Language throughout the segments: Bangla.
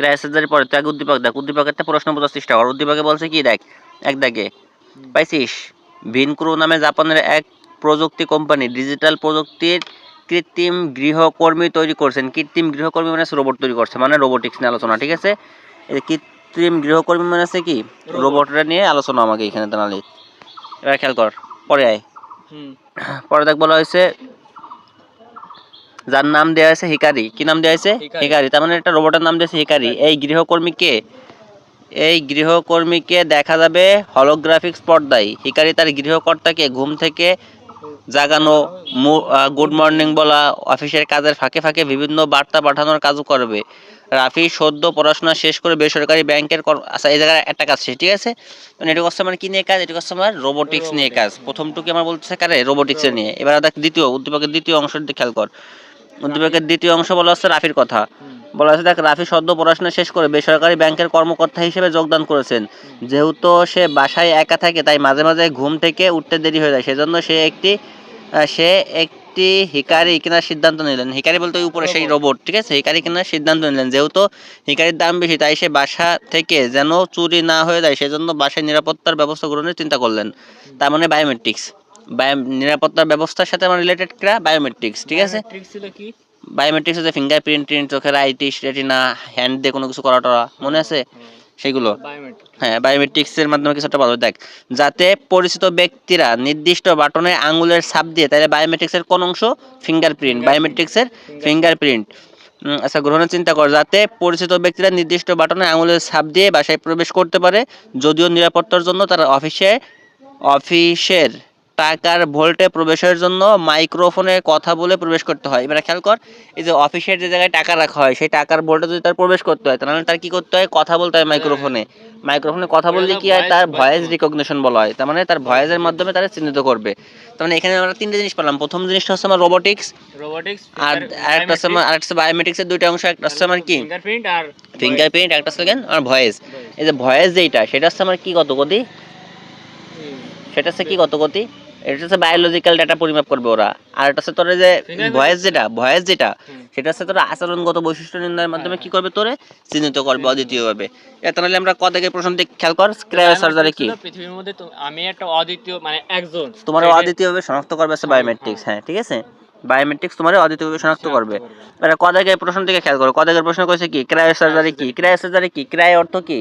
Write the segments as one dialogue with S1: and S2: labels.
S1: ক্রাইসিসের পরে তো এক উদ্দীপক দেখ উদ্দীপকের প্রশ্ন বোঝার চেষ্টা কর। উদ্দীপকে বলছে কি দেখ এক দাগে পাইছিস? ভিনক্রু নামে জাপানের এক প্রযুক্তি কোম্পানি ডিজিটাল প্রযুক্তির কৃত্রিম গৃহকর্মী তৈরি করছেন। কৃত্রিম গৃহকর্মী মানে রোবট তৈরি করছে মানে রোবোটিক্স নিয়ে আলোচনা ঠিক আছে? এই কৃত্রিম গৃহকর্মী মানে আছে কি? রোবটরা নিয়ে আলোচনা আমাকে এখানে জানালি এবার খেয়াল কর পরে আয়।
S2: হুম।
S1: পরে দেখ বলা হয়েছে যার নাম দেওয়া আছে হিকারি। কি নাম দেওয়া আছে
S2: হিকারি।
S1: তার মানে একটা রোবটের নাম দিয়েছে হিকারি। এই গৃহকর্মীকে এই গৃহকর্মীকে দেখা যাবে হলোগ্রাফিক্স পর্দায়। হিকারি তার গৃহকর্তাকে ঘুম থেকে জাগানো গুড মর্নিং বলা অফিসের কাজের ফাঁকে ফাঁকে বিভিন্ন বার্তা পাঠানোর কাজও করবে। রাফি সদ্য পড়াশোনা শেষ করে বেসরকারি ব্যাংকের কর- আচ্ছা এই জায়গায় একটা কাজ শেষ ঠিক আছে? মানে এটা কাস্টমার কি নিয়ে কাজ? এটা কাস্টমার রোবোটিক্স নিয়ে কাজ। প্রথমটুকু আমার বলতেছে কারে? রোবোটিক্সের নিয়ে। এবার দেখ দ্বিতীয় উদ্দীপকের দ্বিতীয় অংশের দিকে খেয়াল কর। উদ্দীপকের দ্বিতীয় অংশ বলা হচ্ছে রাফির কথা। বলা হচ্ছে দেখ রাফি সদ্য পড়াশোনা শেষ করে বেসরকারি ব্যাংকের কর্মকর্তা হিসেবে যোগদান করেছেন। যেহেতু সে বাসায় একা থাকে তাই মাঝে মাঝে ঘুম থেকে উঠতে দেরি হয়ে যায়। সেজন্য সে একটি সে একটি হিকারি কেনার সিদ্ধান্ত নিলেন। হিকারি বলতে ওই উপরে সেই রোবট ঠিক আছে? হিকারি কেনার সিদ্ধান্ত নিলেন। যেহেতু হিকারির দাম বেশি তাই সে বাসা থেকে যেন চুরি না হয়ে যায় সেজন্য বাসায় নিরাপত্তার ব্যবস্থা গ্রহণের চিন্তা করলেন। তার মানে বায়োমেট্রিক্স বায়ো নিরাপত্তার ব্যবস্থার সাথে আমার রিলেটেড করা? বায়োমেট্রিক্স ঠিক আছে? বায়োমেট্রিক্স হচ্ছে ফিঙ্গারপ্রিন্ট প্রিন্ট চোখের আইটিস রেটিনা হ্যান্ড দিয়ে কোনো কিছু করা টরা মনে আছে? সেগুলো। হ্যাঁ বায়োমেট্রিক্সের মাধ্যমে কিছুটা ভালো দেখ যাতে পরিচিত ব্যক্তিরা নির্দিষ্ট বাটনে আঙুলের ছাপ দিয়ে তাহলে বায়োমেট্রিক্সের কোন অংশ ফিঙ্গারপ্রিন্ট বায়োমেট্রিক্সের ফিঙ্গারপ্রিন্ট আচ্ছা গ্রহণের চিন্তা কর যাতে পরিচিত ব্যক্তিরা নির্দিষ্ট বাটনে আঙুলের ছাপ দিয়ে বাসায় প্রবেশ করতে পারে যদিও নিরাপত্তার জন্য তারা অফিসে অফিসের টাকার ভোল্টে প্রবেশের জন্য মাইক্রোফোনে কথা বলে প্রবেশ করতে হয়। এবারে খেয়াল কর এই যে অফিসের যে জায়গায় টাকা রাখা হয় সেই টাকার ভোল্টে যদি তার প্রবেশ করতে হয় তাহলে তার কি করতে হয়? কথা বলতে হয় মাইক্রোফোনে। মাইক্রোফোনে কথা বললে কি হয়? তার ভয়েস রিকগনিশন বলা হয়। তার মানে তার ভয়েসের মাধ্যমে তারা চিহ্নিত করবে। তার মানে এখানে আমরা তিনটে জিনিস পেলাম। প্রথম জিনিসটা হচ্ছে আমার রোবোটিক্স
S2: রোবোটিক্স
S1: আর আরেকটা হচ্ছে আমার আরেকটা বায়োমেট্রিক্সের দুইটা অংশ একটা হচ্ছে আমার কি?
S2: ফিঙ্গারপ্রিন্ট আর
S1: ফিঙ্গারপ্রিন্ট একটা হচ্ছে কেন আর ভয়েস। এই যে ভয়েস যেটা সেটা হচ্ছে আমার কি কত গতি সেটা হচ্ছে কি কত গতি এটা হচ্ছে বায়োলজিক্যাল ডাটা পরিমাপ করবে ওরা। আর এটা হচ্ছে তোর যে ভয়েস যেটা ভয়েস যেটা সেটা হচ্ছে তোর আচরণগত বৈশিষ্ট্য নির্ণয়ের মাধ্যমে
S2: হ্যাঁ,
S1: কি করবে তোরে? চিহ্নিত করবে অদ্বিতীয়ভাবে। এটা তাহলে আমরা কত থেকে প্রশ্ন দিক খেয়াল কর ক্রায়ো সার্জারি কি?
S2: পৃথিবীর মধ্যে আমি একটা অদ্বিতীয় মানে একজন।
S1: তোমার অদ্বিতীয়ভাবে শনাক্ত করবে আছে বায়োমেট্রিক্স হ্যাঁ ঠিক আছে? বায়োমেট্রিক্স তোমার অদ্বিতীয়ভাবে শনাক্ত করবে। এবার কদাগের প্রশ্ন থেকে খেয়াল করো কদাগের প্রশ্ন করেছে কি? ক্রায়ো সার্জারি কি? ক্রায়ো সার্জারি কি? ক্রায় অর্থ কি?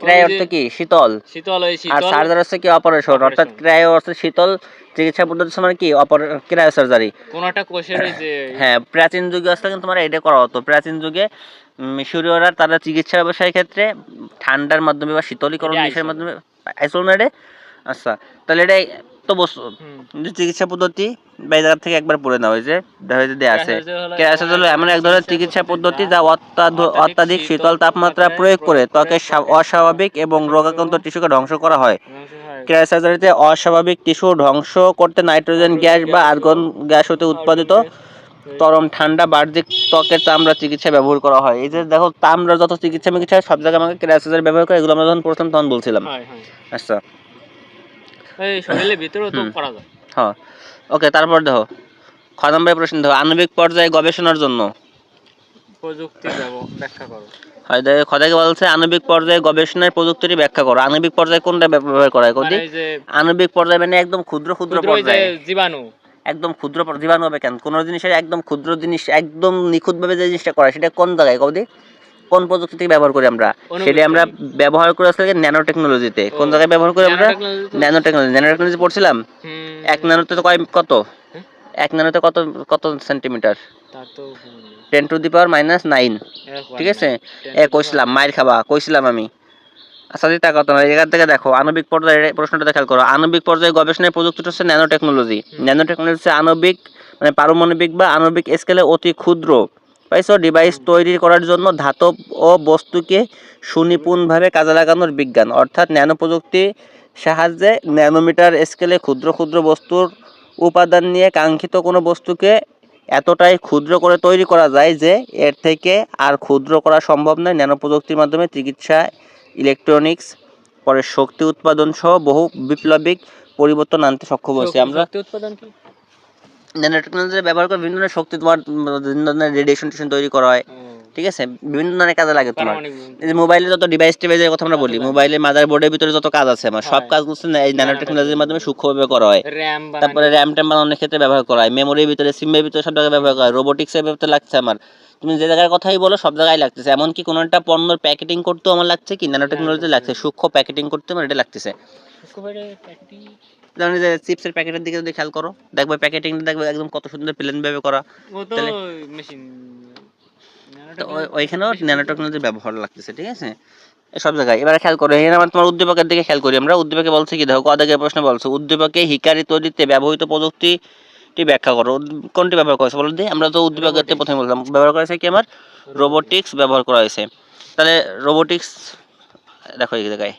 S1: ক্রায় অর্থ কি? শীতল।
S2: শীতল
S1: আর সার্জারি হচ্ছে কি অপারেশন অর্থাৎ ক্রায় অর্থ শীতল চিকিৎসা পদ্ধতি কি? অপার ক্রায় সার্জারি
S2: কোন একটা কোষের ওই যে
S1: হ্যাঁ প্রাচীন যুগে আসলে কিন্তু তোমার এটা করা হতো। প্রাচীন যুগে মিশরীয়রা তারা চিকিৎসা ব্যবসায়ের ক্ষেত্রে ঠান্ডার মাধ্যমে বা শীতলীকরণ বিষয়ের মাধ্যমে আইসল আচ্ছা তাহলে এটা যে চিকিৎসা পদ্ধতি বা এই জায়গা থেকে একবার পড়ে নেওয়া হয়েছে দেখা দেয়া আছে।
S2: Cryosurgery হলো
S1: এমন এক ধরনের চিকিৎসা পদ্ধতি যা অত্যাধিক শীতল তাপমাত্রা প্রয়োগ করে ত্বকের অস্বাভাবিক এবং রোগাক্রান্ত টিস্যুকে ধ্বংস করা হয়। ক্রায়োসার্জারিতে অস্বাভাবিক টিস্যু ধ্বংস করতে নাইট্রোজেন গ্যাস বা আর্গন গ্যাস হতে উৎপাদিত তরম ঠান্ডা বাহ্যিক ত্বকের চামড়া চিকিৎসা ব্যবহার করা হয়। এই যে দেখো তামরা যত চিকিৎসা মিকিৎসা হয়, সব জায়গায় আমাকে ক্রায়োসার্জারি ব্যবহার করে এগুলো আমরা যখন প্রথম তখন বলছিলাম।
S2: হয় হয়।
S1: আচ্ছা।
S2: এই শরীরের ভিতরেও তো করা যায়।
S1: হ্যাঁ ওকে তারপর দেখো। খ নম্বরের প্রশ্ন দেখো আণবিক পর্যায়ে গবেষণার জন্য।
S2: প্রযুক্তি ব্যাখ্যা করো।
S1: হয় দেখো খদাকে বলছে আণবিক পর্যায়ে গবেষণার প্রযুক্তিটি ব্যাখ্যা করো। আণবিক পর্যায়ে কোনটা ব্যবহার করা হয়? কদি
S2: মানে
S1: আণবিক পর্যায়ে মানে একদম ক্ষুদ্র ক্ষুদ্র পর্যায়ে।
S2: জীবাণু।
S1: একদম ক্ষুদ্র জীবাণু হবে কেন? কোন জিনিসের একদম ক্ষুদ্র জিনিস একদম নিখুঁতভাবে যে জিনিসটা করা সেটা কোন জায়গায়? কদি কোন প্রযুক্তি থেকে ব্যবহার করি আমরা। সেটা আমরা ব্যবহার করে আসলে ন্যানো টেকনোলজিতে কোন জায়গায় ব্যবহার করি আমরা? ন্যানো টেকনোলজি ন্যানো টেকনোলজি পড়ছিলাম? এক ন্যানোতে তো কয় কত?
S2: হ্যাঁ?
S1: এক ন্যানোতে কত কত সেন্টিমিটার
S2: তা তো
S1: ten to the power minus nine ঠিক আছে? এ কইছিলাম মায়ের খাবা কইছিলাম আমি। আচ্ছা দিতা কত না? এখান থেকে দেখো আণবিক পর্যায়ে প্রশ্নটা খেয়াল করো। আণবিক পর্যায়ে গবেষণায় প্রযুক্তিটা হচ্ছে ন্যানো টেকনোলজি ন্যানো টেকনোলজি হচ্ছে আণবিক মানে পারমাণবিক বা আণবিক স্কেলে অতি ক্ষুদ্র। পাইছো ডিভাইস তৈরি করার জন্য ধাতব ও বস্তুকে সুনিপুণভাবে কাজে লাগানোর বিজ্ঞান। অর্থাৎ ন্যানো প্রযুক্তি সাহায্যে ন্যানোমিটার স্কেলে ক্ষুদ্র ক্ষুদ্র বস্তুর উপাদান নিয়ে কাঙ্ক্ষিত কোনো বস্তুকে এতটাই ক্ষুদ্র করে তৈরি করা যায় যে এর থেকে আর ক্ষুদ্র করা সম্ভব নয়। ন্যানো প্রযুক্তির মাধ্যমে চিকিৎসা ইলেকট্রনিক্স পরে শক্তি উৎপাদন সহ বহু বিপ্লবিক পরিবর্তন আনতে সক্ষম হয়েছে আমরা।
S2: শক্তি উৎপাদন কি?
S1: ন্যানো টেকনোলজি ব্যবহার করে বিভিন্ন ধরনের শক্তি তোমার বিভিন্ন ধরনের রেডিয়েশন টেশন তৈরি করা হয় ঠিক আছে? বিভিন্ন ধরনের কাজে লাগে তোমার। এই যে মোবাইলে যত ডিভাইস টিভাইসের কথা আমরা বলি মোবাইলে মাদার বোর্ডের ভিতরে যত কাজ আছে আমার সব কাজ হচ্ছে এই ন্যানো টেকনোলজির মাধ্যমে সূক্ষ্মভাবে করা হয়। তারপরে র্যাম ট্যাম বানানোর ক্ষেত্রে ব্যবহার করা হয়। মেমোরির ভিতরে সিমের ভিতরে সব জায়গায় ব্যবহার করা হয়। রোবোটিক্সের ভিতরে লাগছে আমার। তুমি যে জায়গার কথাই বলো সব জায়গায় লাগতেছে। এমনকি কোনো একটা পণ্যর প্যাকেটিং করতেও আমার লাগছে কি? ন্যানো টেকনোলজি লাগছে। সূক্ষ্ম প্যাকেটিং করতে আমার এটা লাগতেছে। যে চিপসের প্যাকেটের দিকে যদি খেয়াল করো দেখবে প্যাকেটিংটা দেখবে একদম কত সুন্দর প্লেন ভাবে করা। তাহলে-
S2: মেশিন
S1: ওইখানেও ন্যানো টেকনোলজির ব্যবহার লাগতেছে ঠিক আছে? সব জায়গায়। এবারে খেয়াল করো এখানে আমার তোমার উদ্দীপকের দিকে খেয়াল করি আমরা। উদ্দীপকে বলছে কি দেখো কদাগের প্রশ্ন বলছে উদ্দীপকে হিকারি তৈরিতে ব্যবহৃত প্রযুক্তিটি ব্যাখ্যা করো। কোনটি ব্যবহার করেছে? বলো দিই আমরা তো উদ্দীপকের প্রথমে বললাম। ব্যবহার করেছে কি আমার? রোবোটিক্স ব্যবহার করা হয়েছে। তাহলে রোবোটিক্স দেখো এই জায়গায়।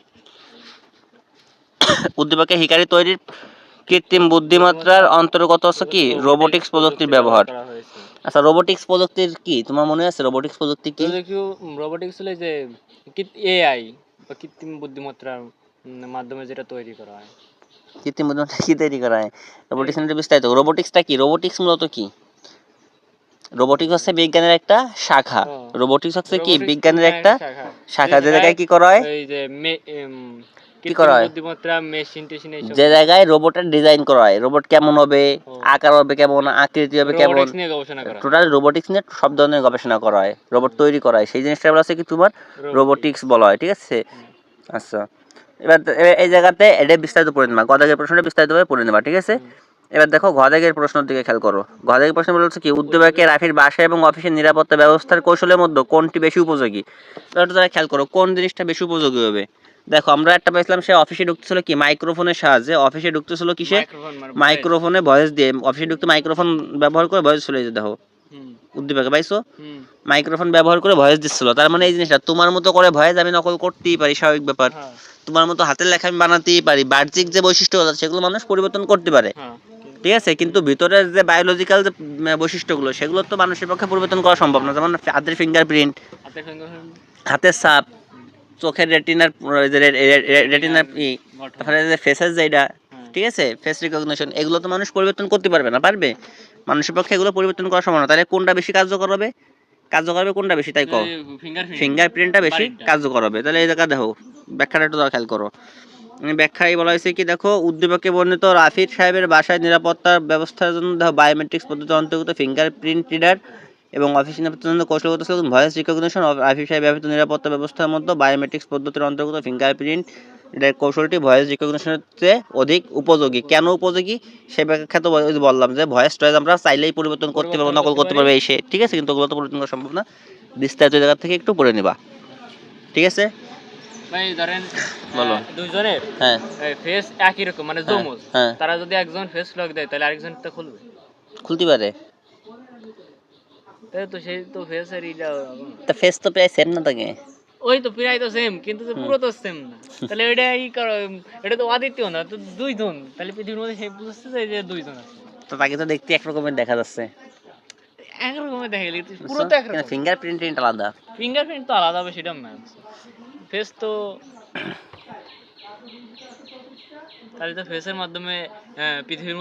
S1: উদ্দীপকে হিকারি তৈরির কৃত্রিম বুদ্ধিমত্তার অন্তর্গত হচ্ছে কি? রোবোটিক্স প্রযুক্তির ব্যবহার। আচ্ছা রোবোটিক্স প্রযুক্তির কি? তোমার মনে আছে রোবোটিক্স প্রযুক্তি কি?
S2: রোবোটিক্স হলে যে এআই বা কৃত্রিম বুদ্ধিমত্তার মাধ্যমে যেটা তৈরি করা হয়।
S1: কৃত্রিম বুদ্ধিমত্তা কি তৈরি করা হয়? রোবোটিক্স নিয়ে বিস্তারিত। রোবোটিক্সটা কি? রোবোটিক্স মূলত কি? রোবোটিক্স হচ্ছে বিজ্ঞানের একটা শাখা।
S2: হ্যাঁ।
S1: রোবোটিক্স হচ্ছে কি? বিজ্ঞানের
S2: মানে
S1: একটা
S2: শাখা। যে
S1: জায়গায় কি করা হয়?
S2: এই যে
S1: করা হয়?
S2: বুদ্ধিমত্তা মেশিন টেশিন এইসব।
S1: যে জায়গায় রোবটের ডিজাইন করা হয় রোবট কেমন হবে আকার হবে কেমন আকৃতি হবে কেমন টোটাল রোবোটিক্স নিয়ে সব ধরনের গবেষণা করা হয় রোবট তৈরি করা হয় সেই জিনিসটা বলা হচ্ছে কি তোমার? রোবোটিক্স বলা হয় ঠিক আছে? আচ্ছা। এবার এবার এই জায়গাতে এটা বিস্তারিত পড়ে নেবা গদাগের প্রশ্নটা বিস্তারিতভাবে পড়ে নেবা ঠিক আছে? এবার দেখো গদাগের প্রশ্নের দিকে খেয়াল করো। গদাগের প্রশ্ন বলছে কি উদ্যোগকে রাফির বাসা এবং অফিসের নিরাপত্তা ব্যবস্থার কৌশলের মধ্যে কোনটি বেশি উপযোগী? এবার তারা খেয়াল করো কোন জিনিসটা বেশি উপযোগী হবে? দেখো আমরা একটা পেয়েছিলাম সে অফিসে ঢুকতেছিল কি মাইক্রোফোনের সাহায্যে। অফিসে ঢুকতেছিল কিসে
S2: মানে
S1: মাইক্রোফোনে ভয়েস দিয়ে। অফিসে ঢুকতে মাইক্রোফোন ব্যবহার করে ভয়েস চলে যেতে দেখো। উদ্দীপকে পাইছো? মাইক্রোফোন ব্যবহার করে ভয়েস দিচ্ছিল। তার মানে এই জিনিসটা তোমার মতো করে ভয়েস আমি নকল করতেই পারি স্বাভাবিক ব্যাপার।
S2: হ্যাঁ,
S1: তোমার মতো হাতের লেখা আমি বানাতেই পারি। বাহ্যিক যে বৈশিষ্ট্য আছে সেগুলো মানুষ পরিবর্তন করতে পারে।
S2: হ্যাঁ,
S1: ঠিক আছে কিন্তু ভিতরের যে বায়োলজিক্যাল যে বৈশিষ্ট্যগুলো সেগুলো তো মানুষের পক্ষে পরিবর্তন করা সম্ভব না। যেমন হাতের ফিঙ্গারপ্রিন্ট
S2: হাতের
S1: ছাপ চোখের রেটিনার রেটিনার
S2: গঠন।
S1: তারপরে যে ফেসের যেটা
S2: হ্যাঁ।
S1: ঠিক আছে? ফেস রিকগনিশন এগুলো তো মানুষ পরিবর্তন করতে পারবে না পারবে? মানুষের পক্ষে এগুলো পরিবর্তন করা সম্ভব না। তাহলে কোনটা বেশি কার্যকর হবে? কার্যকর হবে কোনটা বেশি তাই
S2: fingerprint,
S1: ফিঙ্গারপ্রিন্টটা বেশি কার্যকর হবে। তাহলে এই জায়গা দেখো ব্যাখ্যাটা একটু খেয়াল করো। ব্যাখ্যায় বলা হয়েছে কি, দেখো, উদ্দীপকে বর্ণিত রাফিদ সাহেবের বাসায় নিরাপত্তার ব্যবস্থার জন্য বায়োমেট্রিক্স পদ্ধতি অন্তর্গত ফিঙ্গারপ্রিন্ট রিডার এবং অফিস নিরাপত্তার কৌশলগত ছিল ভয়েস রিকগনিশন রাফিদ সাহেব ব্যবহৃত নিরাপত্তা ব্যবস্থার মধ্যে বায়োমেট্রিক্স পদ্ধতির অন্তর্গত ফিঙ্গারপ্রিন্ট কৌশলটি ভয়েস রিকগনিশনের চেয়ে অধিক উপযোগী। কেন উপযোগী? সে ব্যাখ্যা তো বললাম যে ভয়েস টয়েস আমরা চাইলেই পরিবর্তন করতে পারব, নকল
S2: করতে
S1: করতে
S2: পারি।
S1: পারবে, এই সে, ঠিক আছে? কিন্তু ওগুলো তো পরিবর্তন করা সম্ভব না। বিস্তারিত জায়গা থেকে একটু পড়ে নেবা। ঠিক আছে?
S2: ভাই ধরেন
S1: বলো।
S2: আহ, দুইজনের
S1: হ্যাঁ।
S2: ফেস একই রকম মানে
S1: হ্যাঁ,
S2: জমজ
S1: হ্যাঁ।
S2: তারা যদি একজন ফেস লক দেয় তাহলে আরেকজন তো খুলবে।
S1: খুলতে পারে।
S2: তাই তো সেই তো ইটা
S1: তা ফেস তো প্রায় সেম না থাকে
S2: ওই তো প্রায় তো সেম কিন্তু পুরো তো সেম না। তাহলে এটা ই করো এটা তো অদ্বিতীয় না তো দুইজন। তাহলে পৃথিবীর মধ্যে সেই বুঝতে যায় যে দুইজন আছে।
S1: তো তাকে তো দেখতে একরকমের দেখা যাচ্ছে।
S2: একরকমের দেখা গেলে পুরো তো একরকম
S1: ফিঙ্গারপ্রিন্ট আলাদা।
S2: ফিঙ্গারপ্রিন্ট তো আলাদা হবে সেটা ম্যাম ফেস তো তাহলে তো ফেসের মাধ্যমে আহ, পৃথিবীর